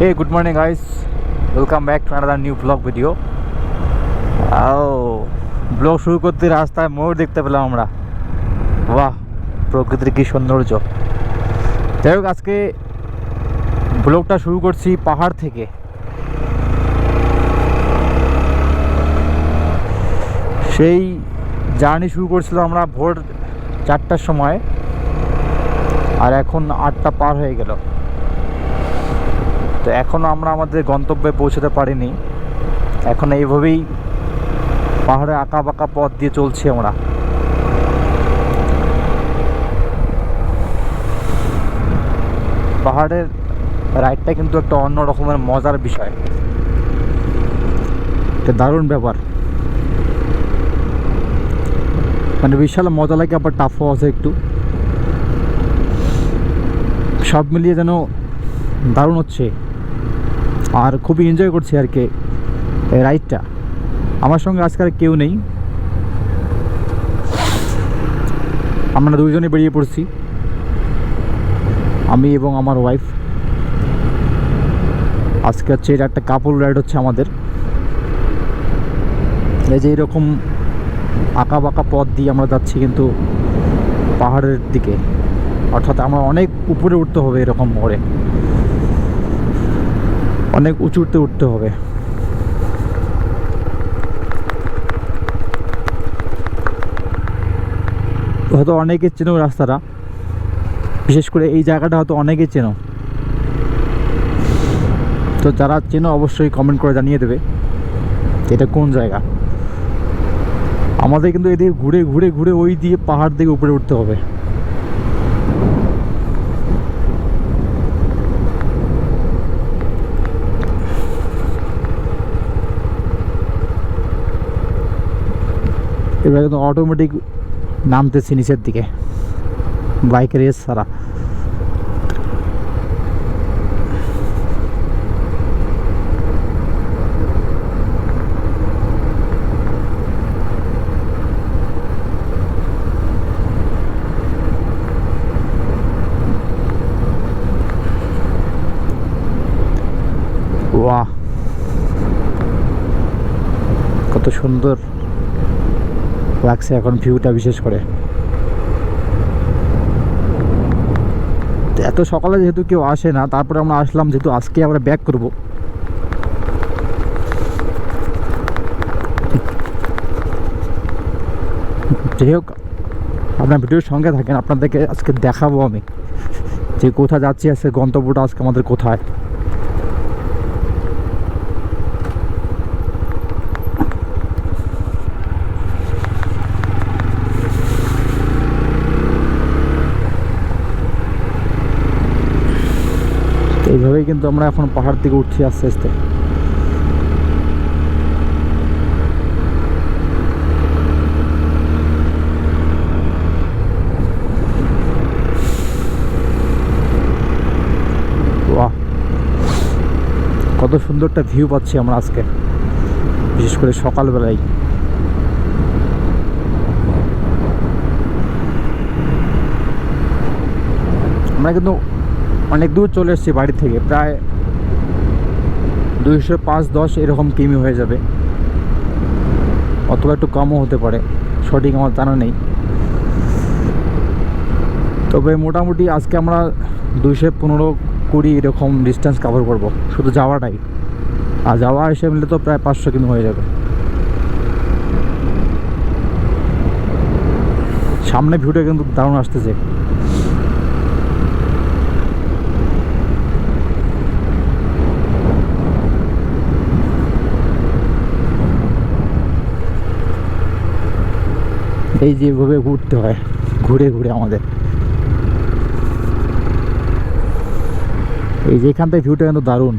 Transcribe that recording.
Hey, good morning, guys. Welcome back to another new vlog video. Oh, vlog শুরু করতে রাস্তায় মোড় দেখতে পেলাম আমরা। বাহ প্রকৃতির কি সৌন্দর্য। যাই হোক আজকে ব্লগটা শুরু করছি পাহাড় থেকে। সেই জার্নি শুরু করছিলাম আমরা ভোর চারটার সময়। আর এখন আটটা পার হয়ে গেল। তো এখনও আমরা আমাদের গন্তব্যে পৌঁছতে পারিনি। এখন এইভাবেই পাহাড়ে আঁকা বাঁকা পথ দিয়ে চলছি আমরা। পাহাড়ের রাইডটা কিন্তু একটা অন্য রকমের মজার বিষয়। একটা দারুণ ব্যাপার। মানে বিশাল মজা লাগে, আবার টাফও আছে একটু। সব মিলিয়ে যেন দারুণ হচ্ছে। আর খুবই এনজয় করছি আর কি এই রাইডটা আমার সঙ্গে আজকে আর কেউ নেই। আমরা দুইজনে বেরিয়ে পড়ছি। আমি এবং আমার ওয়াইফ আজকে হচ্ছে এটা একটা কাপড় রাইড হচ্ছে আমাদের। এই যে এরকম আঁকা বাঁকা পথ দিয়ে আমরা যাচ্ছি কিন্তু পাহাড়ের দিকে। অর্থাৎ আমরা অনেক উপরে উঠতে হবে এরকম মোড়ে অনেক উঁচুতে উঠতে হবে। হয়তো অনেকে চেনো রাস্তাটা। বিশেষ করে এই জায়গাটা হয়তো অনেকে চেনো। তো যারা চেনো অবশ্যই কমেন্ট করে জানিয়ে দেবে এটা কোন জায়গা। আমাদের কিন্তু এদিকে ঘুরে ঘুরে ঘুরে ওই দিয়ে পাহাড় দিকে উপরে উঠতে হবে। এবার কিন্তু অটোমেটিক নামতেছি নিচের দিকে। বাইক রেস বাহ কত সুন্দর। লাগছে এখন ভিউটা বিশেষ করে। এত সকালে যেহেতু কেউ আসে না, তারপরে আমরা আসলাম যেহেতু আজকে আমরা ব্যাক করব। যাই হোক, আপনার ভিডিওর সঙ্গে থাকেন, আপনাদেরকে আজকে দেখাবো আমি যে কোথায় যাচ্ছি, আজকে গন্তব্যটা আজকে আমাদের কোথায়। এইভাবেই কিন্তু আমরা এখন পাহাড় থেকে উঠছি আস্তে আস্তে। কত সুন্দর একটা ভিউ পাচ্ছি আমরা আজকে, বিশেষ করে সকালবেলায়। আমরা কিন্তু অনেক দূর চলে এসেছি বাড়ি থেকে, প্রায় দুইশো পাঁচ দশ এরকম কিমি হয়ে যাবে। অথবা একটু কমও হতে পারে, সঠিক আমার জানা নেই। তবে মোটামুটি আজকে আমরা দুইশো পনেরো কুড়ি এরকম ডিস্টেন্স কভার করব, শুধু যাওয়াটাই। আর যাওয়া এসে মিলে তো প্রায় পাঁচশো কিমি হয়ে যাবে। সামনে ভিউটা কিন্তু দারুণ আসতেছে। এই যেভাবে ঘুরতে হয় ঘুরে ঘুরে আমাদের। এই যে এখান থেকে ভিউটা কিন্তু দারুণ।